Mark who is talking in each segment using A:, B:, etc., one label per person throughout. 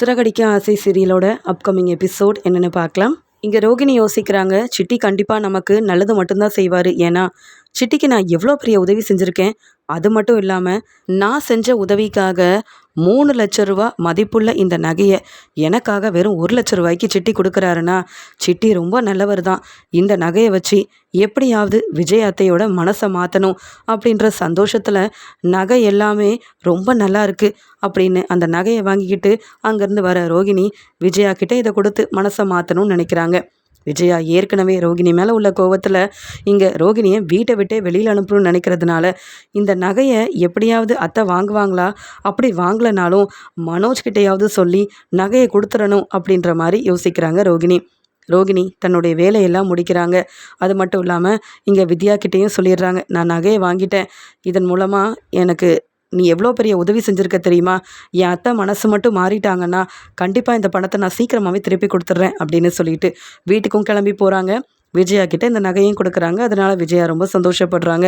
A: சிறகடிக்க ஆசை சீரியலோட upcoming episode என்னென்னு பார்க்கலாம். இங்கே ரோகிணி யோசிக்கிறாங்க சிட்டி கண்டிப்பாக நமக்கு நல்லது மட்டும்தான் செய்வார். ஏன்னா சிட்டிக்கு நான் எவ்வளோ பெரிய உதவி செஞ்சுருக்கேன். அது மட்டும் இல்லாமல் நான் செஞ்ச உதவிக்காக மூணு லட்ச ரூபா மதிப்புள்ள இந்த நகையை எனக்காக வெறும் ஒரு லட்ச ரூபாய்க்கு சிட்டி கொடுக்குறாருன்னா சிட்டி ரொம்ப நல்லவர் தான். இந்த நகையை வச்சு எப்படியாவது விஜய் அத்தையோட மனசை மாற்றணும் அப்படின்ற சந்தோஷத்தில் நகை எல்லாமே ரொம்ப நல்லா இருக்குது அப்படின்னு அந்த நகையை வாங்கிக்கிட்டு அங்கேருந்து வர ரோகிணி விஜயா கிட்டே இதை கொடுத்து மனசை மாற்றணும்னு நினைக்கிறாங்க. விஜயா ஏற்கனவே ரோகிணி மேலே உள்ள கோவத்தில் இங்கே ரோகிணியை வீட்டை விட்டே வெளியில் அனுப்பணும்னு நினைக்கிறதுனால இந்த நகையை எப்படியாவது அத்தை வாங்குவாங்களா? அப்படி வாங்கலைனாலும் மனோஜ்கிட்டையாவது சொல்லி நகையை கொடுத்துடணும் அப்படின்ற மாதிரி யோசிக்கிறாங்க ரோகிணி. ரோகிணி தன்னுடைய வேலையெல்லாம் முடிக்கிறாங்க. அது மட்டும் இல்லாமல் இங்கே வித்யா கிட்டேயும் சொல்லிடுறாங்க நான் நகையை வாங்கிட்டேன். இதன் மூலமாக எனக்கு நீ எவ்வளோ பெரிய உதவி செஞ்சுருக்க தெரியுமா? என் அத்தை மனசு மட்டும் மாறிட்டாங்கன்னா கண்டிப்பாக இந்த பணத்தை நான் சீக்கிரமாகவே திருப்பி கொடுத்துட்றேன் அப்படின்னு சொல்லிட்டு வீட்டுக்கும் கிளம்பி போகிறாங்க விஜயா கிட்ட இந்த நகையும் கொடுக்குறாங்க. அதனால் விஜயா ரொம்ப சந்தோஷப்படுறாங்க.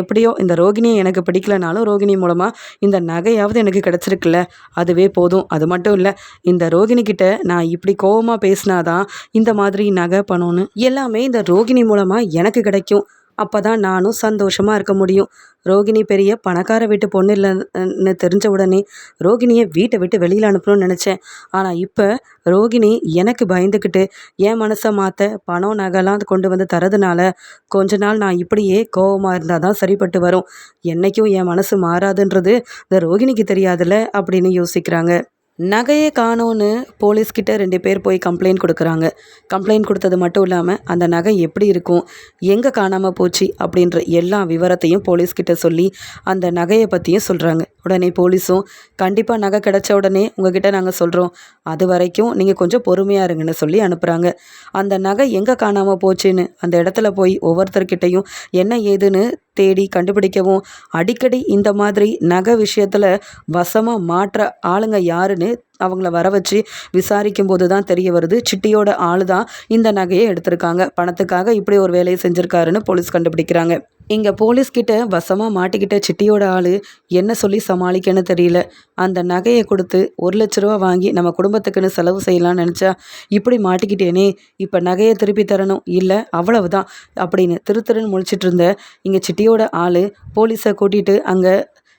A: எப்படியோ இந்த ரோகிணியை எனக்கு பிடிக்கலனாலும் ரோகிணி மூலமாக இந்த நகையாவது எனக்கு கிடச்சிருக்குல்ல. அதுவே போதும். அது மட்டும் இல்லை இந்த ரோகிணி கிட்ட நான் இப்படி கோபமாக பேசினாதான் இந்த மாதிரி நகை பணம்னு எல்லாமே இந்த ரோகிணி மூலமாக எனக்கு கிடைக்கும். அப்போ தான் நானும் சந்தோஷமாக இருக்க முடியும். ரோகிணி பெரிய பணக்கார வீட்டு பொண்ணு இல்லைன்னு தெரிஞ்ச உடனே ரோகிணியை வீட்டை விட்டு வெளியில் அனுப்பணும்னு நினச்சேன். ஆனால் இப்போ ரோகிணி எனக்கு பயந்துக்கிட்டு என் மனசை மாற்ற பணம் நகைலாம் கொண்டு வந்து தரதுனால கொஞ்ச நாள் நான் இப்படியே கோபமாக இருந்தால் தான் சரிப்பட்டு வரும். என்றைக்கும் என் மனசு மாறாதுன்றது இந்த ரோகிணிக்கு தெரியாதுல்ல அப்படின்னு யோசிக்கிறாங்க. நகையை காணோன்னு போலீஸ்கிட்ட ரெண்டு பேர் போய் கம்ப்ளைண்ட் கொடுக்குறாங்க. கம்ப்ளைண்ட் கொடுத்தது மட்டும் இல்லாமல் அந்த நகை எப்படி இருக்கும் எங்கே காணாமல் போச்சு அப்படின்ற எல்லா விவரத்தையும் போலீஸ்கிட்ட சொல்லி அந்த நகையை பற்றியும் சொல்கிறாங்க உடனே போலீஸும் கண்டிப்பாக நகை கிடச்ச உடனே உங்ககிட்ட நாங்கள் சொல்கிறோம் அது வரைக்கும் நீங்கள் கொஞ்சம் பொறுமையாக இருங்கன்னு சொல்லி அனுப்புகிறாங்க அந்த நகை எங்கே காணாமல் போச்சுன்னு அந்த இடத்துல போய் ஒவ்வொருத்தர்கிட்டையும் என்ன ஏதுன்னு தேடி கண்டுபிடிக்கவும். அடிக்கடி இந்த மாதிரி நகை விஷயத்தில் வசமாக மாற்ற ஆளுங்க யாருன்னு அவங்கள வர வச்சு விசாரிக்கும் போது தான் தெரிய வருது. சிட்டியோட ஆள் தான் இந்த நகையை எடுத்திருக்காங்க. பணத்துக்காக இப்படி ஒரு வேலையை செஞ்சுருக்காருன்னு போலீஸ் கண்டுபிடிக்கிறாங்க. இங்கே போலீஸ்கிட்ட வசமாக மாட்டிக்கிட்ட சிட்டியோட ஆள் என்ன சொல்லி சமாளிக்கன்னு தெரியல. அந்த நகையை கொடுத்து ஒரு லட்ச ரூபா வாங்கி நம்ம குடும்பத்துக்குன்னு செலவு செய்யலாம்னு நினச்சா இப்படி மாட்டிக்கிட்டேனே இப்போ நகையை திருப்பி தரணும்? இல்லை அவ்வளவுதான் அப்படின்னு திரு திருன்னு முழிச்சிட்டு இருந்த இங்கே சிட்டியோட ஆள் போலீஸை கூட்டிகிட்டு அங்கே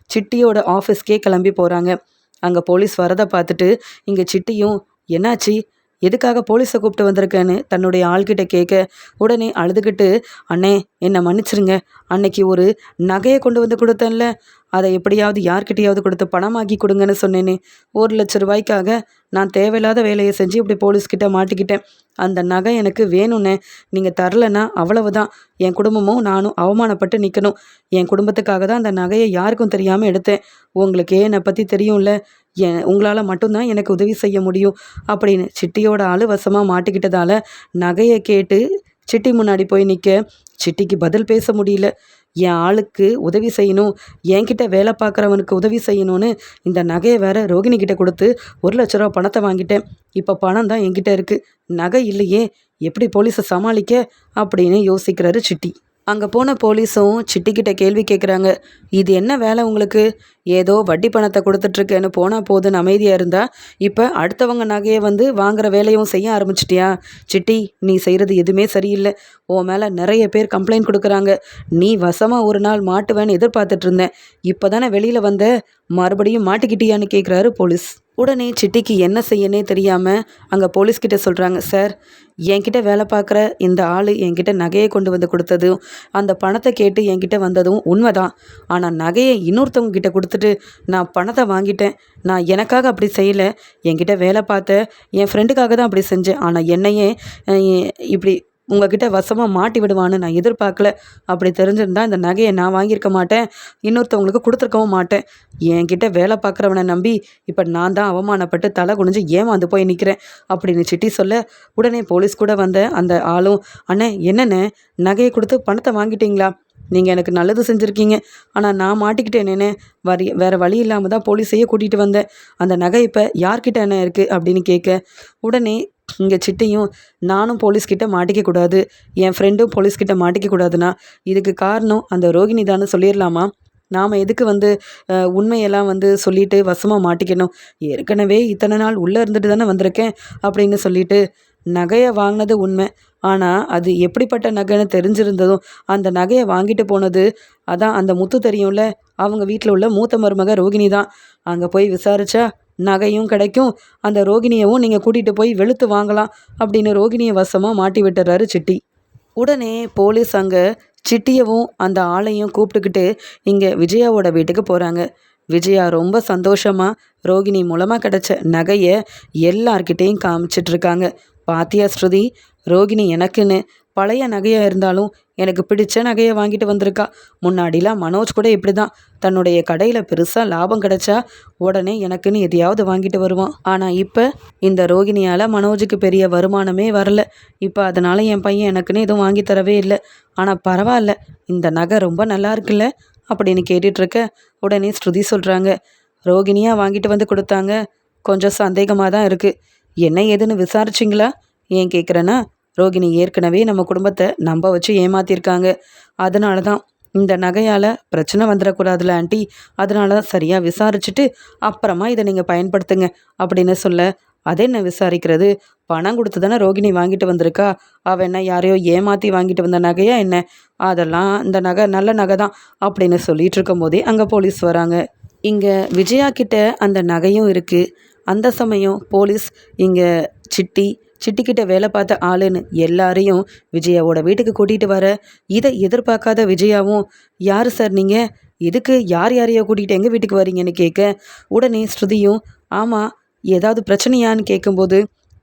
A: சிட்டியோட ஆஃபீஸ்க்கே கிளம்பி போகிறாங்க அங்கே போலீஸ் வரதை பார்த்துட்டு இங்கே சிட்டியும் என்னாச்சு? எதுக்காக போலீஸை கூப்பிட்டு வந்திருக்கேன்னு தன்னுடைய ஆள்கிட்ட கேட்க உடனே அழுதுகிட்டு அண்ணே என்னை மன்னிச்சிருங்க. அன்னைக்கு ஒரு நகையை கொண்டு வந்து கொடுத்தேன்ல. அதை எப்படியாவது யார்கிட்டையாவது கொடுத்து பணமாக்கி கொடுங்கன்னு சொன்னேனே. ஒரு லட்ச ரூபாய்க்காக நான் தேவையில்லாத வேலையை செஞ்சு இப்படி போலீஸ்கிட்ட மாட்டிக்கிட்டேன். அந்த நகை எனக்கு வேணும்னே. நீங்கள் தரலன்னா அவ்வளவுதான். என் குடும்பமும் நானும் அவமானப்பட்டு நிற்கணும் என் குடும்பத்துக்காக தான் அந்த நகையை யாருக்கும் தெரியாமல் எடுத்தேன். உங்களுக்கு என்னை பற்றி தெரியும்ல. என் உங்களால் மட்டும்தான் எனக்கு உதவி செய்ய முடியும் அப்படின்னு சிட்டியோட ஆள் வசமாக மாட்டிக்கிட்டதால நகையை கேட்டு சிட்டி முன்னாடி போய் நிற்க சிட்டிக்கு பதில் பேச முடியல. என் ஆளுக்கு உதவி செய்யணும் என்கிட்ட வேலை பார்க்குறவனுக்கு உதவி செய்யணும்னு இந்த நகையை வேற ரோகிணி கிட்ட கொடுத்து ஒரு லட்ச ரூபா பணத்தை வாங்கிட்டேன். இப்போ பணம் தான் என்கிட்ட இருக்குது நகை இல்லையே எப்படி போலீஸை சமாளிக்க? அப்படின்னு யோசிக்கிறாரு சிட்டி. அங்கே போன போலீஸும் சிட்டிக்கிட்ட கேள்வி கேட்குறாங்க இது என்ன வேலை உங்களுக்கு? ஏதோ வட்டி பணத்தை கொடுத்துட்ருக்கேன்னு போனால் போதுன்னு அமைதியாக இருந்தால் இப்போ அடுத்தவங்க நகையை வந்து வாங்குற வேலையும் செய்ய ஆரம்பிச்சிட்டியா? சிட்டி நீ செய்கிறது எதுவுமே சரியில்லை. உன் மேலே நிறைய பேர் கம்ப்ளைண்ட் கொடுக்குறாங்க. நீ வசமாக ஒரு நாள் மாட்டுவேன்னு எதிர்பார்த்துட்டு இருந்தேன் இப்போ தானே வெளியில் வந்த? மறுபடியும் மாட்டிக்கிட்டியான்னு கேட்குறாரு போலீஸ். உடனே சிட்டிக்கு என்ன செய்யனே தெரியாமல் அங்கே போலீஸ்கிட்ட சொல்கிறாங்க சார் என்கிட்ட வேலை பார்க்குற இந்த ஆள் என்கிட்ட நகையை கொண்டு வந்து கொடுத்ததும் அந்த பணத்தை கேட்டு என்கிட்ட வந்ததும் உண்மைதான். ஆனால் நகையை இன்னொருத்தவங்க கிட்ட கொடுத்துட்டு நான் பணத்தை வாங்கிட்டேன். நான் எனக்காக அப்படி செய்யலை. என்கிட்ட வேலை பார்த்த என் ஃப்ரெண்டுக்காக தான் அப்படி செஞ்சேன். ஆனால் என்னையே இப்படி உங்ககிட்ட வசமாக மாட்டி விடுவான்னு நான் எதிர்பார்க்கல. அப்படி தெரிஞ்சிருந்தா இந்த நகையை நான் வாங்கியிருக்க மாட்டேன். இன்னொருத்தவங்களுக்கு கொடுத்துருக்கவும் மாட்டேன். என்கிட்ட வேலை பார்க்குறவனை நம்பி இப்போ நான் தான் அவமானப்பட்டு தலை குனிஞ்சு ஏமாந்து போய் நிற்கிறேன் அப்படின்னு சிட்டி சொல்ல உடனே போலீஸ் கூட வந்த அந்த ஆளும் அண்ணே என்னண்ணே? நகையை கொடுத்து பணத்தை வாங்கிட்டீங்களா? நீங்கள் எனக்கு நல்லது செஞ்சுருக்கீங்க. ஆனால் நான் மாட்டிக்கிட்டேனேனே வரி வேறு வழி இல்லாமல் தான் போலீஸையே கூட்டிகிட்டு வந்தேன். அந்த நகை இப்போ யார்கிட்ட என்ன இருக்குது அப்படின்னு கேட்க உடனே இங்கே சிட்டியும் நானும் போலீஸ்கிட்ட மாட்டிக்கக்கூடாது என் ஃப்ரெண்டும் போலீஸ்கிட்ட மாட்டிக்கக்கூடாதுன்னா இதுக்கு காரணம் அந்த ரோகிணி தானே சொல்லிடலாமா? நாம் எதுக்கு வந்து உண்மையெல்லாம் வந்து சொல்லிட்டு வசமாக மாட்டிக்கணும்? ஏற்கனவே இத்தனை நாள் உள்ளே இருந்துட்டு தானே வந்திருக்கேன் அப்படின்னு சொல்லிட்டு நகையை வாங்கினது உண்மை. ஆனால் அது எப்படிப்பட்ட நகைன்னு தெரிஞ்சிருந்ததும் அந்த நகையை வாங்கிட்டு போனது அதான் அந்த முத்து தெரியும்ல அவங்க வீட்டில் உள்ள மூத்த மருமக ரோகிணி தான். அங்கே போய் விசாரிச்சா நகையும் கிடைக்கும். அந்த ரோகிணியவும் நீங்கள் கூட்டிகிட்டு போய் வெளுத்து வாங்கலாம் அப்படின்னு ரோகிணியை வசமாக மாட்டி விட்டுறாரு சிட்டி. உடனே போலீஸ் அங்கே சிட்டியவும் அந்த ஆளையும் கூப்பிட்டுக்கிட்டு இங்கே விஜயாவோட வீட்டுக்கு போகிறாங்க விஜயா ரொம்ப சந்தோஷமாக ரோகிணி மூலமாக கிடைச்ச நகையை எல்லார்கிட்டேயும் காமிச்சிட்டு இருக்காங்க. பாத்தியா ஸ்ருதி ரோகிணி எனக்குன்னு பழைய நகையாக இருந்தாலும் எனக்கு பிடிச்ச நகையை வாங்கிட்டு வந்திருக்கா. முன்னாடிலாம் மனோஜ் கூட இப்படி தான் தன்னுடைய கடையில் பெருசாக லாபம் கிடைச்சா உடனே எனக்குன்னு எதையாவது வாங்கிட்டு வருவான். ஆனால் இப்போ இந்த ரோகிணியால் மனோஜுக்கு பெரிய வருமானமே வரல. இப்போ அதனால் என் பையன் எனக்குன்னு எதுவும் வாங்கி தரவே இல்லை. ஆனால் பரவாயில்ல இந்த நகை ரொம்ப நல்லா இருக்குல்ல அப்படின்னு கேட்டுட்ருக்க உடனே ஸ்ருதி சொல்கிறாங்க ரோகிணியாக வாங்கிட்டு வந்து கொடுத்தாங்க. கொஞ்சம் சந்தேகமாக தான் இருக்குது என்ன ஏதுன்னு விசாரிச்சிங்களா? ஏன் கேட்குறேன்னா ரோகிணி ஏற்கனவே நம்ம குடும்பத்தை நம்ப வச்சு ஏமாத்திருக்காங்க. அதனால தான் இந்த நகையால் பிரச்சனை வந்துடக்கூடாதுல ஆண்டி. அதனால தான் சரியாக விசாரிச்சுட்டு அப்புறமா இதை நீங்கள் பயன்படுத்துங்க அப்படின்னு சொல்ல அதை என்ன விசாரிக்கிறது? பணம் கொடுத்து தானே ரோகிணி வாங்கிட்டு வந்திருக்கா? அவள் என்ன யாரையோ ஏமாற்றி வாங்கிட்டு வந்த நகையா என்ன? அதெல்லாம் இந்த நகை நல்ல நகை தான் அப்படின்னு சொல்லிட்டு இருக்கும்போதே அங்கே போலீஸ் வராங்க. இங்கே விஜயா கிட்ட அந்த நகையும் இருக்குது அந்த சமயம் போலீஸ் இங்கே சிட்டி சிட்டிக்கிட்ட வேலை பார்த்த ஆளுன்னு எல்லாரையும் விஜயாவோட வீட்டுக்கு கூட்டிகிட்டு வர. இதை எதிர்பார்க்காத விஜயாவும் யார் சார் நீங்கள் எதுக்கு யார் யாரையோ கூட்டிகிட்டு எங்கள் வீட்டுக்கு வரீங்கன்னு கேட்க உடனே ஸ்ருதியும் ஆமாம் ஏதாவது பிரச்சனையான்னு கேட்கும்போது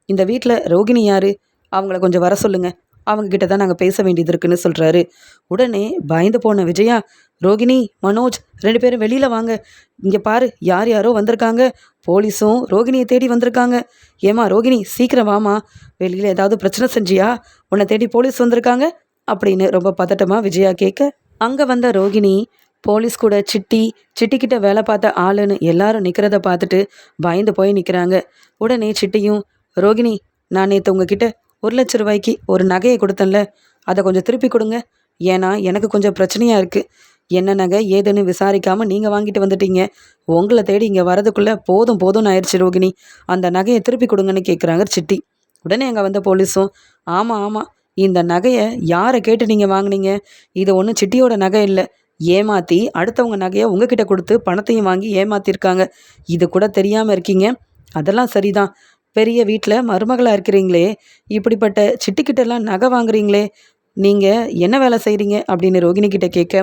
A: இந்த வீட்டில் ரோகிணி யார்? அவங்கள கொஞ்சம் வர சொல்லுங்கள் அவங்க கிட்ட தான் நாங்கள் பேச வேண்டியது இருக்குன்னு சொல்கிறாரு உடனே பயந்து போன விஜயா ரோகிணி மனோஜ் ரெண்டு பேரும் வெளியில் வாங்க. இங்கே பாரு யார் யாரோ வந்திருக்காங்க. போலீஸும் ரோகிணியை தேடி வந்திருக்காங்க. ஏமா ரோகிணி சீக்கிரம் வாமா வெளியில் ஏதாவது பிரச்சனை செஞ்சியா? உன்னை தேடி போலீஸ் வந்திருக்காங்க? அப்படின்னு ரொம்ப பதட்டமாக விஜயா கேட்க அங்கே வந்த ரோகிணி போலீஸ் கூட சிட்டி சிட்டிக்கிட்ட வேலை பார்த்த ஆளுன்னு எல்லாரும் நிற்கிறத பார்த்துட்டு பயந்து போய் நிற்கிறாங்க உடனே சிட்டியும் ரோகிணி நான் நேற்று உங்ககிட்ட ஒரு லட்ச ரூபாய்க்கு ஒரு நகையை கொடுத்தேன்ல அதை கொஞ்சம் திருப்பி கொடுங்க. ஏன்னா எனக்கு கொஞ்சம் பிரச்சனையாக இருக்குது என்ன நகை ஏதுன்னு விசாரிக்காமல் நீங்கள் வாங்கிட்டு வந்துட்டீங்க. உங்களை தேடி இங்கே வரதுக்குள்ளே போதும் போதும்னு ஆயிடுச்சு ரோகிணி. அந்த நகையை திருப்பி கொடுங்கன்னு கேட்குறாங்க சிட்டி. உடனே அங்கே வந்த போலீஸும் ஆமாம் ஆமாம் இந்த நகையை யாரை கேட்டு நீங்கள் வாங்குனீங்க? இது ஒன்றும் சிட்டியோட நகை இல்லை. ஏமாற்றி அடுத்தவங்க நகையை உங்ககிட்ட கொடுத்து பணத்தையும் வாங்கி ஏமாற்றிருக்காங்க இது கூட தெரியாமல் இருக்கீங்க. அதெல்லாம் சரிதான். பெரிய வீட்டில் மருமகளாக இருக்கிறீங்களே இப்படிப்பட்ட சிட்டிக்கிட்டெல்லாம் நகை வாங்குறீங்களே நீங்கள் என்ன வேலை செய்கிறீங்க அப்படின்னு ரோகிணி கிட்ட கேட்க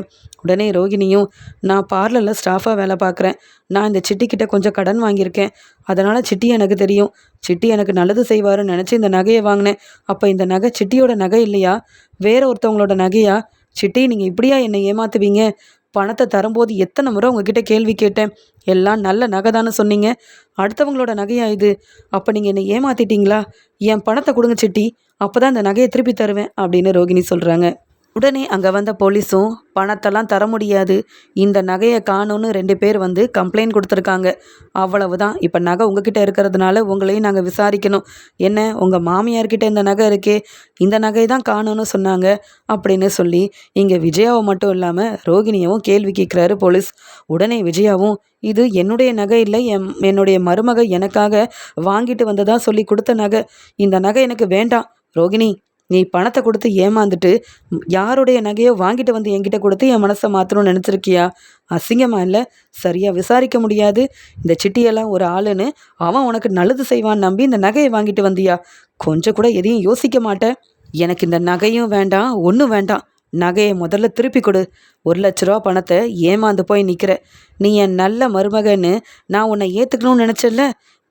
A: உடனே ரோகிணியும் நான் பார்லரில் ஸ்டாஃபாக வேலை பார்க்குறேன். நான் இந்த சிட்டிக்கிட்ட கொஞ்சம் கடன் வாங்கியிருக்கேன். அதனால் சிட்டி எனக்கு தெரியும். சிட்டி எனக்கு நல்லது செய்வாருன்னு நினச்சி இந்த நகையை வாங்கினேன். அப்போ இந்த நகை சிட்டியோட நகை இல்லையா? வேற ஒருத்தவங்களோட நகையா? சிட்டி நீங்கள் இப்படியா என்னை ஏமாத்துவீங்க? பணத்தை தரும்போது எத்தனை முறை உங்ககிட்ட கேள்வி கேட்டேன்? எல்லாம் நல்ல நகை தானே சொன்னீங்க. அடுத்தவங்களோட நகையா இது? அப்போ நீங்கள் என்னை ஏமாத்திட்டீங்களா? என் பணத்தை கொடுங்க சிட்டி. அப்போ தான் இந்த நகையை திருப்பி தருவேன் அப்படின்னு ரோகிணி சொல்கிறாங்க உடனே அங்கே வந்த போலீஸும் பணத்தெல்லாம் தர முடியாது. இந்த நகையை காணும்னு ரெண்டு பேர் வந்து கம்ப்ளைண்ட் கொடுத்துருக்காங்க. அவ்வளவுதான். இப்போ நகை உங்ககிட்ட இருக்கிறதுனால உங்களையும் நாங்கள் விசாரிக்கணும். என்ன உங்கள் மாமியார்கிட்ட இந்த நகை இருக்கே? இந்த நகை தான் காணும்னு சொன்னாங்க. அப்படின்னு சொல்லி இங்கே விஜயாவை மட்டும் இல்லாமல் ரோகிணியவும் கேள்வி கேட்குறாரு போலீஸ். உடனே விஜயாவும் இது என்னுடைய நகை இல்லை. என் என்னுடைய மருமக எனக்காக வாங்கிட்டு வந்ததாக சொல்லி கொடுத்த நகை. இந்த நகை எனக்கு வேண்டாம். ரோகிணி நீ பணத்தை கொடுத்து ஏமாந்துட்டு யாருடைய நகையோ வாங்கிட்டு வந்து என்கிட்ட கொடுத்து என் மனசை மாற்றணும்னு நினச்சிருக்கியா? அசிங்கமாக இல்லை? சரியாக விசாரிக்க முடியாது. இந்த சிட்டியெல்லாம் ஒரு ஆளுன்னு அவன் உனக்கு நல்லது செய்வான்னு நம்பி இந்த நகையை வாங்கிட்டு வந்தியா? கொஞ்சம் கூட எதையும் யோசிக்க மாட்டேன். எனக்கு இந்த நகையும் வேண்டாம் ஒன்றும் வேண்டாம். நகையை முதல்ல திருப்பி கொடு. ஒரு லட்ச ரூபா பணத்தை ஏமாந்து போய் நிற்கிற நீ என் நல்ல மருமகன்னு நான் உன்னை ஏற்றுக்கணும்னு நினச்சல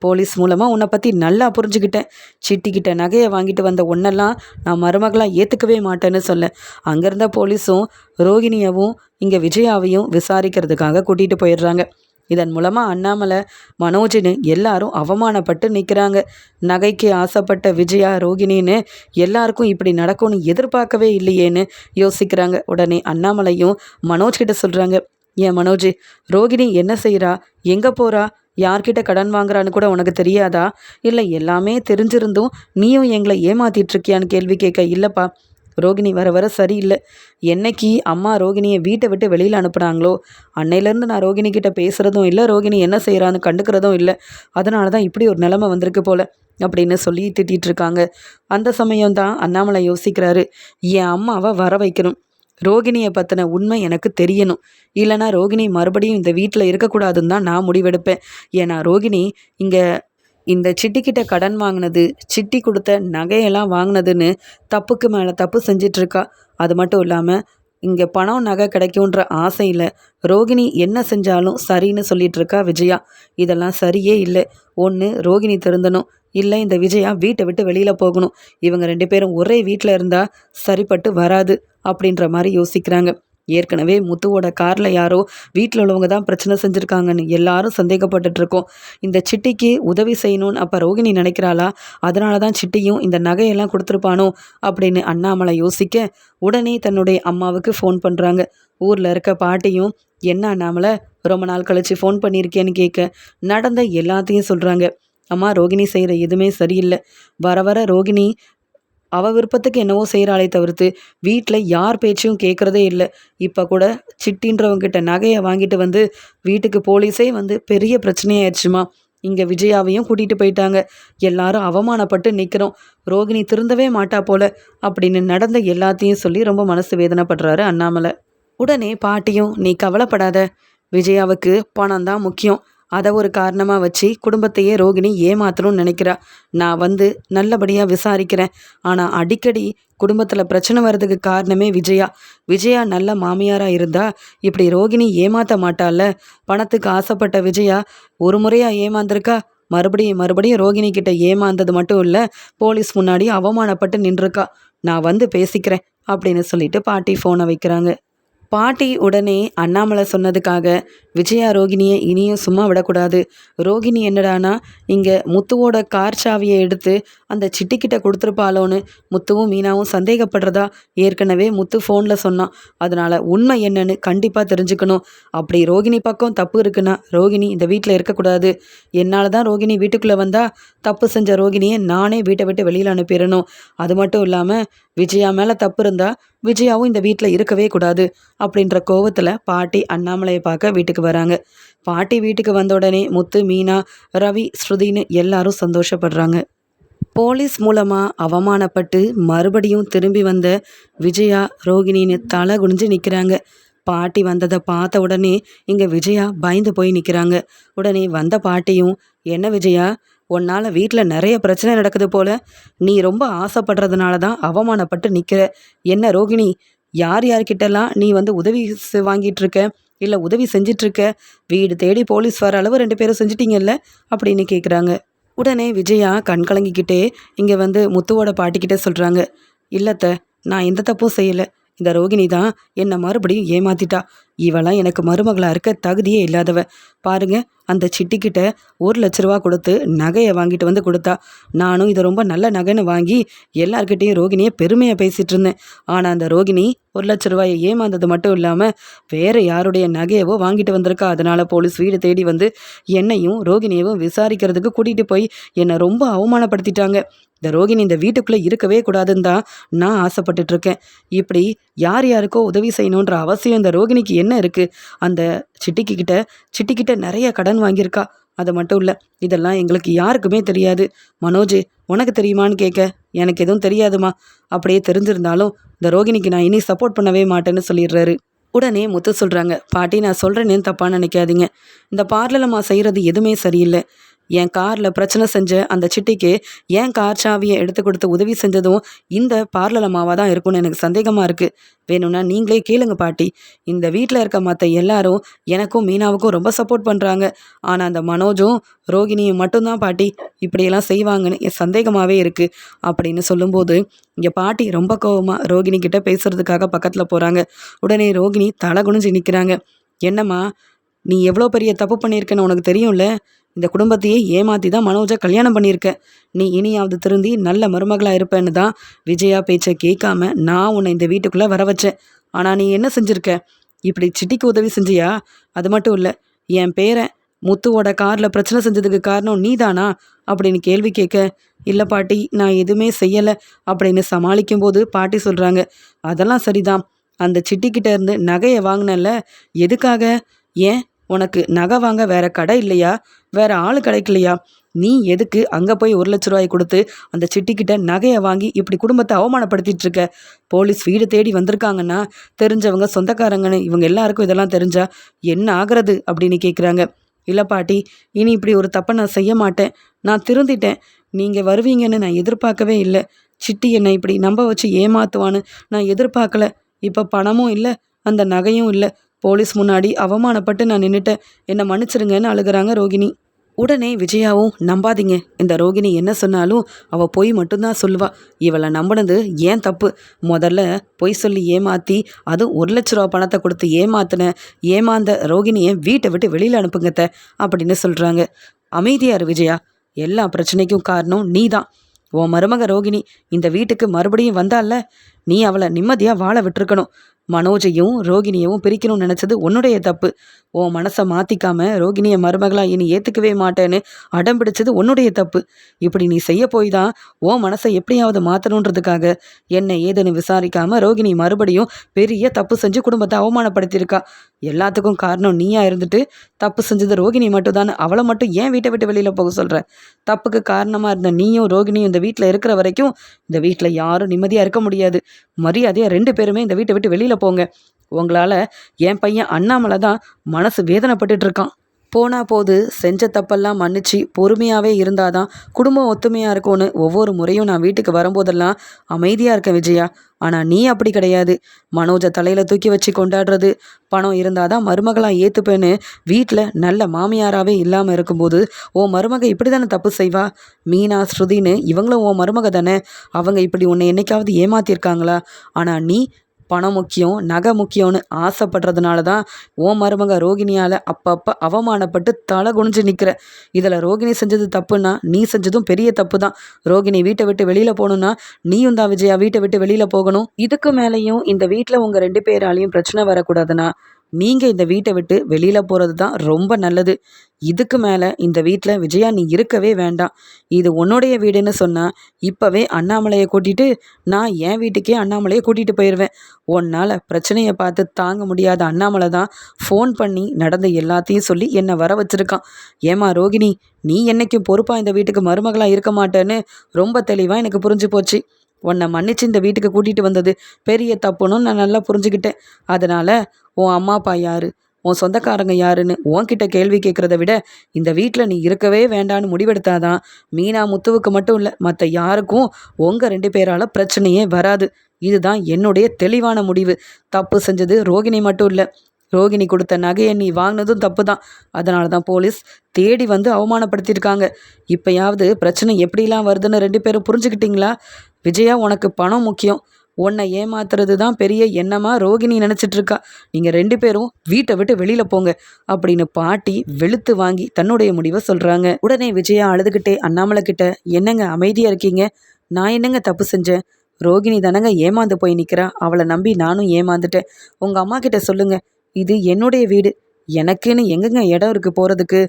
A: போலீஸ் மூலமாக உன்னை பற்றி நல்லா புரிஞ்சுக்கிட்டேன். சிட்டிக்கிட்ட நகையை வாங்கிட்டு வந்த ஒன்றெல்லாம் நான் மருமகளாக ஏற்றுக்கவே மாட்டேன்னு சொல்ல. அங்கே இருந்த போலீஸும் ரோகிணியவும் இங்கே விஜயாவையும் விசாரிக்கிறதுக்காக கூட்டிகிட்டு போயிடுறாங்க. இதன் மூலமாக அண்ணாமலை மனோஜின்னு எல்லாரும் அவமானப்பட்டு நிற்கிறாங்க நகைக்கு ஆசைப்பட்ட விஜயா ரோகிணின்னு எல்லாருக்கும் இப்படி நடக்கும்னு எதிர்பார்க்கவே இல்லையேன்னு யோசிக்கிறாங்க. உடனே அண்ணாமலையும் மனோஜ் கிட்ட சொல்கிறாங்க ஏன் மனோஜ் ரோகிணி என்ன செய்கிறா எங்கே போகிறா யார்கிட்ட கடன் வாங்குறான்னு கூட உனக்கு தெரியாதா? இல்லை எல்லாமே தெரிஞ்சிருந்தும் நீயும் எங்களை ஏமாத்திட்டு இருக்கியான்னு கேள்வி கேட்க இல்லைப்பா ரோகிணி வர வர சரியில்லை. என்னைக்கு அம்மா ரோகிணியை வீட்டை விட்டு வெளியில் அனுப்புனாங்களோ? அன்னையிலேருந்து நான் ரோகிணி கிட்ட பேசுகிறதும் இல்லை ரோகிணி என்ன செய்கிறான்னு கண்டுக்கிறதும் இல்லை. அதனால தான் இப்படி ஒரு நிலைமை வந்திருக்கு போல அப்படின்னு சொல்லி திட்டிகிட்டு இருக்காங்க. அந்த சமயம் தான் அண்ணாமலை யோசிக்கிறாரு என் அம்மாவை வர வைக்கணும். ரோகிணியை பற்றின உண்மை எனக்கு தெரியணும். இல்லைனா ரோகிணி மறுபடியும் இந்த வீட்டில் இருக்கக்கூடாதுன்னு தான் நான் முடிவெடுப்பேன். ஏன்னா ரோகிணி இங்கே இந்த சிட்டிக்கிட்ட கடன் வாங்கினது சிட்டி கொடுத்த நகையெல்லாம் வாங்கினதுன்னு தப்புக்கு மேலே தப்பு செஞ்சிட்ருக்கா. அது மட்டும் இல்லாமல் இங்கே பணம் நகை கிடைக்குன்ற ஆசையில் ரோகிணி என்ன செஞ்சாலும் சரின்னு சொல்லிட்டு இருக்கா விஜயா. இதெல்லாம் சரியே இல்லை. ஒன்று ரோகிணி திருந்தணும். இல்லை இந்த விஜயா வீட்டை விட்டு வெளியில் போகணும். இவங்க ரெண்டு பேரும் ஒரே வீட்டில் இருந்தால் சரிப்பட்டு வராது அப்படின்ற மாதிரி யோசிக்கிறாங்க. ஏற்கனவே முத்துவோட காரில் யாரோ வீட்டில் உள்ளவங்க தான் பிரச்சனை செஞ்சுருக்காங்கன்னு எல்லாரும் சந்தேகப்பட்டுட்டு இருக்கோம் இந்த சிட்டிக்கு உதவி செய்யணும்னு அப்போ ரோகிணி நினைக்கிறாளா? அதனால தான் சிட்டியும் இந்த நகையெல்லாம் கொடுத்துருப்பானோ? அப்படின்னு அண்ணாமலை யோசிக்க உடனே தன்னுடைய அம்மாவுக்கு ஃபோன் பண்ணுறாங்க ஊரில் இருக்க பாட்டியும் என்ன அண்ணாமலை ரொம்ப நாள் கழித்து ஃபோன் பண்ணியிருக்கேன்னு கேட்க? நடந்த எல்லாத்தையும் சொல்கிறாங்க அம்மா ரோகிணி செய்கிற எதுவுமே சரியில்லை. வர வர ரோகிணி அவள் விருப்பத்துக்கு என்னவோ செய்கிறாளே தவிர்த்து வீட்டில் யார் பேச்சும் கேட்குறதே இல்லை. இப்போ கூட சிட்டின்றவங்கிட்ட நகையை வாங்கிட்டு வந்து வீட்டுக்கு போலீஸே வந்து பெரிய பிரச்சனையாயிடுச்சுமா இங்கே விஜயாவையும் கூட்டிகிட்டு போயிட்டாங்க. எல்லாரும் அவமானப்பட்டு நிற்கிறோம் ரோகிணி திருந்தவே மாட்டா போல அப்படின்னு நடந்த எல்லாத்தையும் சொல்லி ரொம்ப மனசு வேதனைப்படுறாரு அண்ணாமலை. உடனே பாட்டியும் நீ கவலைப்படாத. விஜயாவுக்கு பணம் தான் முக்கியம். அதை ஒரு காரணமாக வச்சு குடும்பத்தையே ரோகிணி ஏமாத்தணும்னு நினைக்கிறா. நான் வந்து நல்லபடியாக விசாரிக்கிறேன். ஆனால் அடிக்கடி குடும்பத்தில் பிரச்சனை வர்றதுக்கு காரணமே விஜயா. விஜயா நல்ல மாமியாராக இருந்தா இப்படி ரோகிணி ஏமாற்ற மாட்டால பணத்துக்கு ஆசைப்பட்ட விஜயா ஒரு முறையாக ஏமாந்திருக்கா? மறுபடியும் மறுபடியும் ரோகிணி கிட்ட ஏமாந்தது மட்டும் இல்லை போலீஸ் முன்னாடி அவமானப்பட்டு நின்றுருக்கா நான் வந்து பேசிக்கிறேன் அப்படின்னு சொல்லிட்டு பாட்டி ஃபோனை வைக்கிறாங்க. பாட்டி உடனே அண்ணாமலை சொன்னதுக்காக விஜயா ரோகிணியை இனியும் சும்மா விடக்கூடாது. ரோகிணி என்னடானா இங்கே முத்துவோட கார் சாவியை எடுத்து அந்த சிட்டிக்கிட்ட கொடுத்துருப்பாளோன்னு முத்துவும் மீனாவும் சந்தேகப்படுறதா ஏற்கனவே முத்து ஃபோனில் சொன்னான். அதனால் உண்மை என்னன்னு கண்டிப்பாக தெரிஞ்சுக்கணும். அப்படி ரோகிணி பக்கம் தப்பு இருக்குன்னா ரோகிணி இந்த வீட்டில் இருக்கக்கூடாது. என்னால் தான் ரோகிணி வீட்டுக்குள்ளே வந்தால் தப்பு செஞ்ச ரோகிணியை நானே வீட்டை விட்டு வெளியில் அனுப்பிடணும். அது மட்டும் இல்லாமல் விஜயா மேலே தப்பு இருந்தால் விஜயாவும் இந்த வீட்டில் இருக்கவே கூடாது அப்படின்ற கோவத்தில் பாட்டி அண்ணாமலையை பார்க்க வீட்டுக்கு வராங்க. பாட்டி வீட்டுக்கு வந்த உடனே முத்து மீனா ரவி ஸ்ருதின்னு எல்லாரும் சந்தோஷப்படுறாங்க. போலீஸ் மூலமாக அவமானப்பட்டு மறுபடியும் திரும்பி வந்த விஜயா ரோகிணின்னு தலை குனிஞ்சு நிற்கிறாங்க பாட்டி வந்ததை பார்த்த உடனே இங்கே விஜயா பயந்து போய் நிற்கிறாங்க உடனே வந்த பாட்டியும் என்ன விஜயா உன்னால் வீட்டில் நிறைய பிரச்சனை நடக்குது போல. நீ ரொம்ப ஆசைப்படுறதுனால தான் அவமானப்பட்டு நிற்கிற என்ன ரோகிணி யார் யார்கிட்டலாம் நீ வந்து உதவி வாங்கிட்டு இருக்க இல்லை உதவி செஞ்சிட்ருக்க வீடு தேடி போலீஸ் வர அளவு ரெண்டு பேரும் செஞ்சிட்டிங்கல்ல? அப்படின்னு கேட்குறாங்க உடனே விஜயா கண் கலங்கிக்கிட்டே இங்கே வந்து முத்துவோட பாட்டிக்கிட்டே சொல்கிறாங்க இல்லத்த நான் எந்த தப்பும் செய்யலை. இந்த ரோகிணி தான் என்னை மறுபடியும் ஏமாத்திட்டா. இவெல்லாம் எனக்கு மருமகளாக இருக்க தகுதியே இல்லாதவ. பாருங்க அந்த சிட்டிக்கிட்ட ஒரு லட்ச ரூபா கொடுத்து நகையை வாங்கிட்டு வந்து கொடுத்தா. நானும் இதை ரொம்ப நல்ல நகைன்னு வாங்கி எல்லார்கிட்டேயும் ரோகிணியை பெருமையாக பேசிகிட்டு இருந்தேன். ஆனால் அந்த ரோகிணி ஒரு லட்ச ரூபாயை ஏமாந்தது மட்டும் இல்லாமல் வேறு யாருடைய நகையவோ வாங்கிட்டு வந்திருக்கா. அதனால் போலீஸ் வீடு தேடி வந்து என்னையும் ரோகிணியவும் விசாரிக்கிறதுக்கு கூட்டிகிட்டு போய் என்னை ரொம்ப அவமானப்படுத்திட்டாங்க. இந்த ரோகிணி இந்த வீட்டுக்குள்ளே இருக்கவே கூடாதுன்னு தான் நான் ஆசைப்பட்டுட்ருக்கேன் இப்படி யார் யாருக்கோ உதவி செய்யணுன்ற அவசியம் இந்த ரோகிணிக்கு என்ன என்ன இருக்குது அந்த சிட்டிக்கு கிட்ட சிட்டிக்கிட்ட நிறைய கடன் வாங்கியிருக்கா. அது மட்டும் இல்லை இதெல்லாம் எங்களுக்கு யாருக்குமே தெரியாது. மனோஜ் உனக்கு தெரியுமான்னு கேட்க எனக்கு எதுவும் தெரியாதுமா. அப்படியே தெரிஞ்சிருந்தாலும் இந்த ரோகிணிக்கு நான் இனி சப்போர்ட் பண்ணவே மாட்டேன்னு சொல்லிடுறாரு. உடனே முத்து சொல்கிறாங்க பாட்டி நான் சொல்கிறேன்னு தப்பாக நினைக்காதீங்க. இந்த பார்லலம்மா செய்கிறது எதுவுமே சரியில்லை. என் காரில் பிரச்சனை செஞ்ச அந்த சிட்டிக்கு ஏன் கார் சாவியை எடுத்து கொடுத்து உதவி செஞ்சதும் இந்த பார்லலமாவாக தான் இருக்கும்னு எனக்கு சந்தேகமாக இருக்குது வேணும்னா நீங்களே கேளுங்க பாட்டி. இந்த வீட்டில் இருக்க மற்ற எல்லாரும் எனக்கும் மீனாவுக்கும் ரொம்ப சப்போர்ட் பண்ணுறாங்க ஆனால் அந்த மனோஜும் ரோகிணியும் மட்டும்தான் பாட்டி. இப்படியெல்லாம் செய்வாங்கன்னு என் சந்தேகமாகவே இருக்குது அப்படின்னு சொல்லும்போது இங்கே பாட்டி ரொம்ப கோவமாக ரோகிணி கிட்ட பேசுகிறதுக்காக பக்கத்தில் போகிறாங்க உடனே ரோகிணி தலை குனிஞ்சு நிற்கிறாங்க என்னம்மா நீ எவ்வளோ பெரிய தப்பு பண்ணியிருக்கேன்னு உனக்கு தெரியும்ல? இந்த குடும்பத்தையே ஏமாற்றி தான் மனோஜை கல்யாணம் பண்ணியிருக்க. நீ இனியாவது திருந்தி நல்ல மருமகளாக இருப்பேன்னு தான் விஜயா பேச்சை கேட்காம நான் உன்னை இந்த வீட்டுக்குள்ளே வர வச்சேன். ஆனால் நீ என்ன செஞ்சுருக்க? இப்படி சிட்டிக்கு உதவி செஞ்சியா? அது மட்டும் இல்லை என் பேரை முத்துவோட காரில் பிரச்சனை செஞ்சதுக்கு காரணம் நீ தானா அப்படின்னு கேள்வி கேட்க இல்லை பாட்டி நான் எதுவுமே செய்யலை அப்படின்னு சமாளிக்கும்போது பாட்டி சொல்கிறாங்க அதெல்லாம் சரிதான். அந்த சிட்டிக்கிட்ட இருந்து நகையை வாங்கினல எதுக்காக? ஏன்? உனக்கு நகை வாங்க வேற கடை இல்லையா? வேற ஆள் கிடைக்கலையா? நீ எதுக்கு அங்கே போய் ஒரு லட்ச ரூபாய் கொடுத்து அந்த சிட்டிக்கிட்ட நகையை வாங்கி இப்படி குடும்பத்தை அவமானப்படுத்திட்டு இருக்க? போலீஸ் வீடு தேடி வந்திருக்காங்கன்னா தெரிஞ்சவங்க சொந்தக்காரங்கன்னு இவங்க எல்லாருக்கும் இதெல்லாம் தெரிஞ்சா என்ன ஆகிறது அப்படின்னு கேட்குறாங்க இல்லை பாட்டி இனி இப்படி ஒரு தப்பை நான் செய்ய மாட்டேன். நான் திருந்திட்டேன். நீங்கள் வருவீங்கன்னு நான் எதிர்பார்க்கவே இல்லை. சிட்டி என்னை இப்படி நம்ப வச்சு ஏமாத்துவான்னு நான் எதிர்பார்க்கல. இப்போ பணமும் இல்லை அந்த நகையும் இல்லை. போலீஸ் முன்னாடி அவமானப்பட்டு நான் நின்றுட்டேன் என்னை மன்னிச்சிருங்கன்னு அழுகுறாங்க ரோகிணி. உடனே விஜயாவும் நம்பாதீங்க. இந்த ரோகிணி என்ன சொன்னாலும் அவள் பொய் மட்டும்தான் சொல்லுவா. இவளை நம்பினது ஏன் தப்பு? முதல்ல பொய் சொல்லி ஏமாற்றி அதுவும் ஒரு லட்ச ரூபா பணத்தை கொடுத்து ஏமாத்தின ஏமாந்த ரோகிணியை வீட்டை விட்டு வெளியில் அனுப்புங்கத்த அப்படின்னு சொல்கிறாங்க அமைதியார் விஜயா. எல்லா பிரச்சனைக்கும் காரணம் நீ தான் உன் மருமக ரோகிணி இந்த வீட்டுக்கு மறுபடியும் வந்தால நீ அவளை நிம்மதியாக வாழ விட்டுருக்கணும். மனோஜையும் ரோகிணியவும் பிரிக்கணும்னு நினச்சது உன்னுடைய தப்பு. உன் மனசை மாற்றிக்காம ரோகிணியை மருமகளா இனி ஏற்றுக்கவே மாட்டேன்னு அடம் பிடிச்சது உன்னுடைய தப்பு. இப்படி நீ செய்ய போய் தான் உன் மனசை எப்படியாவது மாற்றணுன்றதுக்காக என்ன ஏதுன்னு விசாரிக்காம ரோகிணி மறுபடியும் பெரிய தப்பு செஞ்சு குடும்பத்தை அவமானப்படுத்தியிருக்கா. எல்லாத்துக்கும் காரணம் நீயா இருந்துட்டு தப்பு செஞ்சது ரோகிணி மட்டும்தான் அவளை மட்டும் ஏன் வீட்டை விட்டு வெளியில் போக சொல்கிற தப்புக்கு காரணமாக இருந்த நீயும் ரோகிணியும் இந்த வீட்டில் இருக்கிற வரைக்கும் இந்த வீட்டில் யாரும் நிம்மதியாக இருக்க முடியாது. மரியாதையாக ரெண்டு பேருமே இந்த வீட்டை விட்டு வெளியில் போங்க. உங்களால் என் பையன் அண்ணாமலை தான் மனசு வேதனைப்பட்டுட்டு இருக்கான். போனா போது செஞ்ச தப்பெல்லாம் மன்னிச்சு பொறுமையாகவே இருந்தாதான் குடும்பம் ஒத்துமையாக இருக்கும்னு ஒவ்வொரு முறையும் நான் வீட்டுக்கு வரும்போதெல்லாம் அமைதியாக இருக்கேன் விஜயா. ஆனால் நீ அப்படி கிடையாது. மனோஜை தலையில் தூக்கி வச்சு கொண்டாடுறது பணம் இருந்தால் தான் மருமகளாக ஏற்றுப்பேன்னு வீட்டில் நல்ல மாமியாராகவே இல்லாமல் இருக்கும்போது ஓ மருமக இப்படி தானே தப்பு செய்வா? மீனா ஸ்ருதின்னு இவங்களும் ஓ மருமக தானே? அவங்க இப்படி உன்னை என்னைக்காவது ஏமாத்திருக்காங்களா? ஆனால் நீ பணம் முக்கியம் நகை முக்கியம்னு ஆசைப்படுறதுனால தான் ஓ மருமக ரோகிணியால் அப்பப்போ அவமானப்பட்டு தலை குனிஞ்சு நிற்கிற இதில் ரோகிணி செஞ்சது தப்புன்னா நீ செஞ்சதும் பெரிய தப்பு தான் ரோகிணி வீட்டை விட்டு வெளியில் போகணுன்னா நீயும் தான் விஜயா வீட்டை விட்டு வெளியில் போகணும். இதுக்கு மேலேயும் இந்த வீட்டில் உங்கள் ரெண்டு பேராலையும் பிரச்சனை வரக்கூடாதுன்னா நீங்கள் இந்த வீட்டை விட்டு வெளியில் போகிறது தான் ரொம்ப நல்லது. இதுக்கு மேலே இந்த வீட்டில் விஜயா நீ இருக்கவே வேண்டாம். இது உன்னுடைய வீடுன்னு சொன்னால் இப்போவே அண்ணாமலையை கூட்டிகிட்டு நான் என் வீட்டுக்கே அண்ணாமலையை கூட்டிகிட்டு போயிடுவேன் உன்னால் பிரச்சனையை பார்த்து தாங்க முடியாத அண்ணாமலை தான் ஃபோன் பண்ணி நடந்த எல்லாத்தையும் சொல்லி என்னை வர வச்சுருக்கான். ஏமா ரோகிணி நீ என்னைக்கும் பொறுப்பாக இந்த வீட்டுக்கு மருமகளாக இருக்க மாட்டேன்னு ரொம்ப தெளிவாக எனக்கு புரிஞ்சு போச்சு. உன்னை மன்னிச்சு இந்த வீட்டுக்கு கூட்டிகிட்டு வந்தது பெரிய தப்புன்னு நான் நல்லா புரிஞ்சுக்கிட்டேன். அதனால் உன் அம்மா அப்பா யார்? உன் சொந்தக்காரங்க யாருன்னு உன்கிட்ட கேள்வி கேட்குறத விட இந்த வீட்டில் நீ இருக்கவே வேண்டான்னு முடிவெடுத்தாதான் மீனா முத்துவுக்கு மட்டும் இல்லை மற்ற யாருக்கும் உங்கள் ரெண்டு பேரால் பிரச்சனையே வராது. இதுதான் என்னுடைய தெளிவான முடிவு. தப்பு செஞ்சது ரோகிணி மட்டும் இல்லை ரோகிணி கொடுத்த நகையை நீ வாங்கினதும் தப்பு தான் அதனால தான் போலீஸ் தேடி வந்து அவமானப்படுத்தியிருக்காங்க. இப்போயாவது பிரச்சனை எப்படிலாம் வருதுன்னு ரெண்டு பேரும் புரிஞ்சுக்கிட்டீங்களா? விஜயா உனக்கு பணம் முக்கியம். உன்னை ஏமாத்துறது தான் பெரிய எண்ணமா ரோகிணி நினச்சிட்டு இருக்கா நீங்கள் ரெண்டு பேரும் வீட்டை விட்டு வெளியில் போங்க அப்படின்னு பாட்டி வெளுத்து வாங்கி தன்னுடைய முடிவை சொல்கிறாங்க உடனே விஜயா அழுதுகிட்டே அண்ணாமலை கிட்ட என்னங்க அமைதியாக இருக்கீங்க? நான் என்னங்க தப்பு செஞ்சேன்? ரோகிணி தானங்க ஏமாந்து போய் நிற்கிறா அவளை நம்பி நானும் ஏமாந்துட்டேன். உங்கள் அம்மா கிட்ட சொல்லுங்க. இது என்னுடைய வீடு. எனக்குன்னு எங்கெங்க இடம் இருக்குது போகிறதுக்கு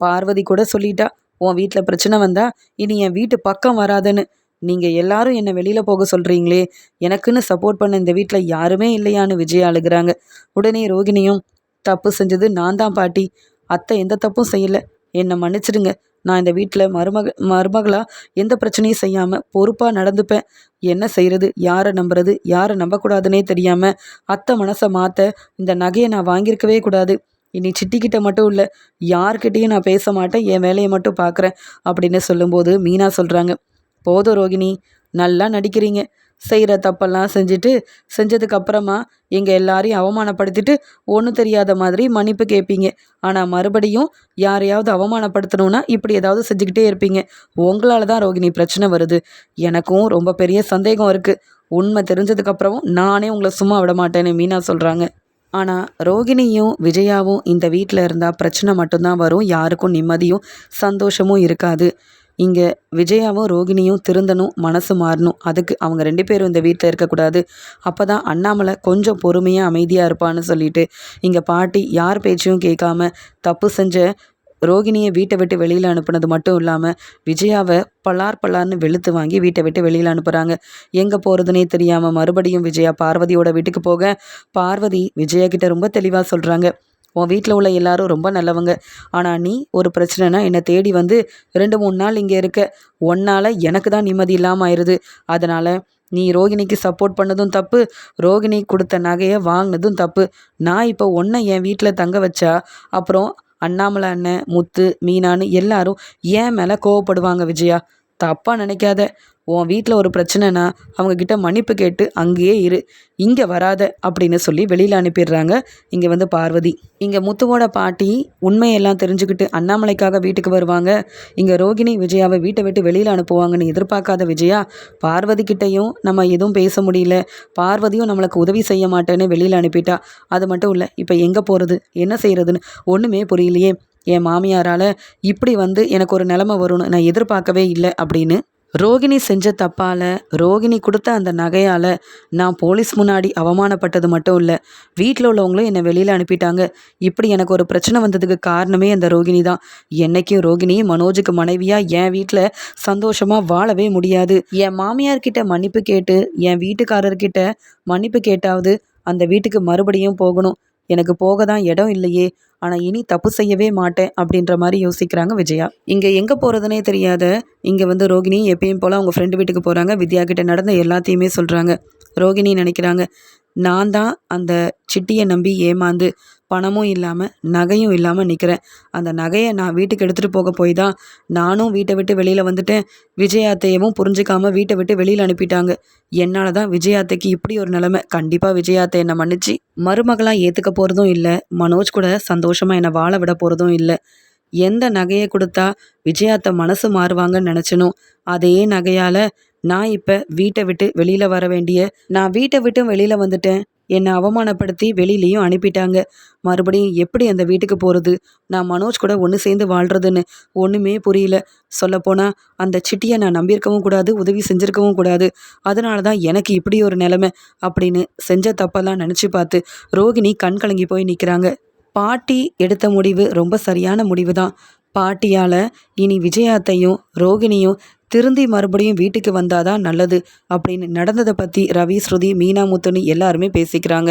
A: பார்வதி கூட சொல்லிட்டா உன் வீட்டில் பிரச்சனை வந்தா இனி என் வீட்டு பக்கம் வராதுன்னு. நீங்கள் எல்லாரும் என்னை வெளியில் போக சொல்கிறீங்களே எனக்குன்னு சப்போர்ட் பண்ண இந்த வீட்டில் யாருமே இல்லையான்னு விஜய் அழுகிறாங்க. உடனே ரோகிணியும் தப்பு செஞ்சது நான் தான் பாட்டி அத்தை எந்த தப்பும் செய்யலை. என்னை மன்னிச்சிடுங்க. நான் இந்த வீட்டில் மருமக மருமகளாக எந்த பிரச்சனையும் செய்யாமல் பொறுப்பாக நடந்துப்பேன். என்ன செய்கிறது யாரை நம்புறது யாரை நம்பக்கூடாதுன்னே தெரியாமல் அத்தை மனசை மாற்ற இந்த நகையை நான் வாங்கியிருக்கவே கூடாது. இனி சிட்டிக்கிட்ட மட்டும் இல்லை யார்கிட்டேயும் நான் பேச மாட்டேன் என் வேலையை மட்டும் பார்க்குறேன் அப்படின்னு சொல்லும்போது மீனா சொல்கிறாங்க போதும் ரோகிணி நல்லா நடிக்கிறீங்க. செய்கிற தப்பெல்லாம் செஞ்சுட்டு செஞ்சதுக்கு அப்புறமா எங்கள் எல்லாரையும் அவமானப்படுத்திட்டு ஒன்றும் தெரியாத மாதிரி மன்னிப்பு கேட்பீங்க ஆனால் மறுபடியும் யாரையாவது அவமானப்படுத்தணும்னா இப்படி ஏதாவது செஞ்சுக்கிட்டே இருப்பீங்க. உங்களால் தான் ரோகிணி பிரச்சனை வருது. எனக்கும் ரொம்ப பெரிய சந்தேகம் இருக்குது உண்மை தெரிஞ்சதுக்கப்புறமும் நானே உங்களை சும்மா விட மாட்டேன்னு மீனா சொல்கிறாங்க ஆனால் ரோகிணியும் விஜயாவும் இந்த வீட்டில் இருந்தால் பிரச்சனை மட்டும்தான் வரும். யாருக்கும் நிம்மதியும் சந்தோஷமும் இருக்காது. இங்கே விஜயாவும் ரோகிணியும் திருந்தணும் மனசு மாறணும். அதுக்கு அவங்க ரெண்டு பேரும் இந்த வீட்டில் இருக்கக்கூடாது. அப்போ தான் அண்ணாமலை கொஞ்சம் பொறுமையாக அமைதியாக இருப்பான்னு சொல்லிட்டு இங்கே பாட்டி யார் பேச்சையும் கேட்காம தப்பு செஞ்ச ரோகிணியை வீட்டை விட்டு வெளியில் அனுப்புனது மட்டும் இல்லாமல் விஜயாவை பலார் பலார்னு வெளுத்து வாங்கி வீட்டை விட்டு வெளியில் அனுப்புகிறாங்க எங்கே போகிறதுனே தெரியாமல் மறுபடியும் விஜயா பார்வதியோட வீட்டுக்கு போக பார்வதி விஜயா கிட்ட ரொம்ப தெளிவாக சொல்கிறாங்க உன் வீட்டில் உள்ள எல்லாரும் ரொம்ப நல்லவங்க. ஆனால் நீ ஒரு பிரச்சனைனா என்னை தேடி வந்து ரெண்டு மூணு நாள் இங்கே இருக்க. ஒன்னால் எனக்கு தான் நிம்மதி இல்லாமல் ஆயிடுது அதனால் நீ ரோகிணிக்கு சப்போர்ட் பண்ணதும் தப்பு ரோகிணி கொடுத்த நகையை வாங்கினதும் தப்பு. நான் இப்போ ஒன்றை என் வீட்டில் தங்க வச்சா அப்புறம் அண்ணாமலை அண்ணன் முத்து மீனான்னு எல்லாரும் ஏன் மேலே கோவப்படுவாங்க விஜயா. தப்பாக நினைக்காத. உன் வீட்டில் ஒரு பிரச்சனைனா அவங்கக்கிட்ட மன்னிப்பு கேட்டு அங்கேயே இரு. இங்கே வராத அப்படின்னு சொல்லி வெளியில் அனுப்பிடுறாங்க. இங்கே வந்து பார்வதி. இங்கே முத்துவோட பாட்டி உண்மையெல்லாம் தெரிஞ்சுக்கிட்டு அண்ணாமலைக்காக வீட்டுக்கு வருவாங்க. இங்கே ரோகிணி விஜயாவை வீட்டை விட்டு வெளியில் அனுப்புவாங்கன்னு எதிர்பார்க்காத விஜயா பார்வதி கிட்டேயும் நம்ம எதுவும் பேச முடியல. பார்வதியும் நம்மளுக்கு உதவி செய்ய மாட்டேன்னு வெளியில் அனுப்பிட்டா. அது மட்டும் இல்லை இப்போ எங்கே போகிறது என்ன செய்கிறதுன்னு ஒன்றுமே புரியலையே. என் மாமியாரால் இப்படி வந்து எனக்கு ஒரு நிலமை வரும்னு நான் எதிர்பார்க்கவே இல்லை அப்படின்னு ரோகிணி செஞ்ச தப்பால் ரோகிணி கொடுத்த அந்த நகையால் நான் போலீஸ் முன்னாடி அவமானப்பட்டது மட்டும் இல்லை வீட்டில் உள்ளவங்களும் என்னை வெளியில் அனுப்பிட்டாங்க. இப்படி எனக்கு ஒரு பிரச்சனை வந்ததுக்கு காரணமே அந்த ரோகிணி தான். என்றைக்கும் ரோகிணி மனோஜுக்கு மனைவியாக என் வீட்டில் சந்தோஷமாக வாழவே முடியாது. என் மாமியார்கிட்ட மன்னிப்பு கேட்டு என் வீட்டுக்காரர்கிட்ட மன்னிப்பு கேட்டாவது அந்த வீட்டுக்கு மறுபடியும் போகணும். எனக்கு போக தான் இடம் இல்லையே ஆனால் இனி தப்பு செய்யவே மாட்டேன் அப்படின்ற மாதிரி யோசிக்கிறாங்க விஜயா. இங்கே எங்கே போகிறதுனே தெரியாத இங்கே வந்து ரோகிணி எப்பயும் போல் அவங்க ஃப்ரெண்டு வீட்டுக்கு போகிறாங்க வித்யா கிட்ட நடந்த எல்லாத்தையுமே சொல்கிறாங்க ரோகிணி நினைக்கிறாங்க நான் தான் அந்த சிட்டியை நம்பி ஏமாந்து பணமும் இல்லாமல் நகையும் இல்லாமல் நிற்கிறேன் அந்த நகையை நான் வீட்டுக்கு எடுத்துகிட்டு போக போய் தான் நானும் வீட்டை விட்டு வெளியில் வந்துட்டேன். விஜயாத்தையவும் புரிஞ்சுக்காம வீட்டை விட்டு வெளியில் அனுப்பிட்டாங்க. என்னால் தான் விஜயாத்தைக்கு இப்படி ஒரு நிலமை. கண்டிப்பாக விஜயாத்தை என்னை மன்னிச்சு மருமகளாக ஏற்றுக்க போகிறதும் இல்லை. மனோஜ் கூட சந்தோஷமாக என்னை வாழ விட போகிறதும் இல்லை. எந்த நகையை கொடுத்தா விஜயாத்த மனசு மாறுவாங்கன்னு நினச்சனோ அதே நகையால் நான் இப்போ வீட்டை விட்டு வெளியில் வர வேண்டிய நான் வீட்டை விட்டும் வெளியில் வந்துட்டேன். என்னை அவமானப்படுத்தி வெளியிலையும் அனுப்பிட்டாங்க. மறுபடியும் எப்படி அந்த வீட்டுக்கு போகிறது நான் மனோஜ் கூட ஒன்று சேர்ந்து வாழ்கிறதுன்னு ஒன்றுமே புரியல. சொல்லப்போனால் அந்த சிட்டியை நான் நம்பியிருக்கவும் கூடாது உதவி செஞ்சுருக்கவும் கூடாது. அதனால தான் எனக்கு இப்படி ஒரு நிலமை அப்படின்னு செஞ்ச தப்பெல்லாம் நினச்சி பார்த்து ரோகிணி கண் கலங்கி போய் நிற்கிறாங்க பாட்டி எடுத்த முடிவு ரொம்ப சரியான முடிவு தான் பாட்டியால் இனி விஜயாத்தையும் ரோகிணியும் திருந்தி மறுபடியும் வீட்டுக்கு வந்தாதான் நல்லது அப்படின்னு நடந்ததை பற்றி ரவி ஸ்ருதி மீனா முத்துன்னு எல்லாருமே பேசிக்கிறாங்க.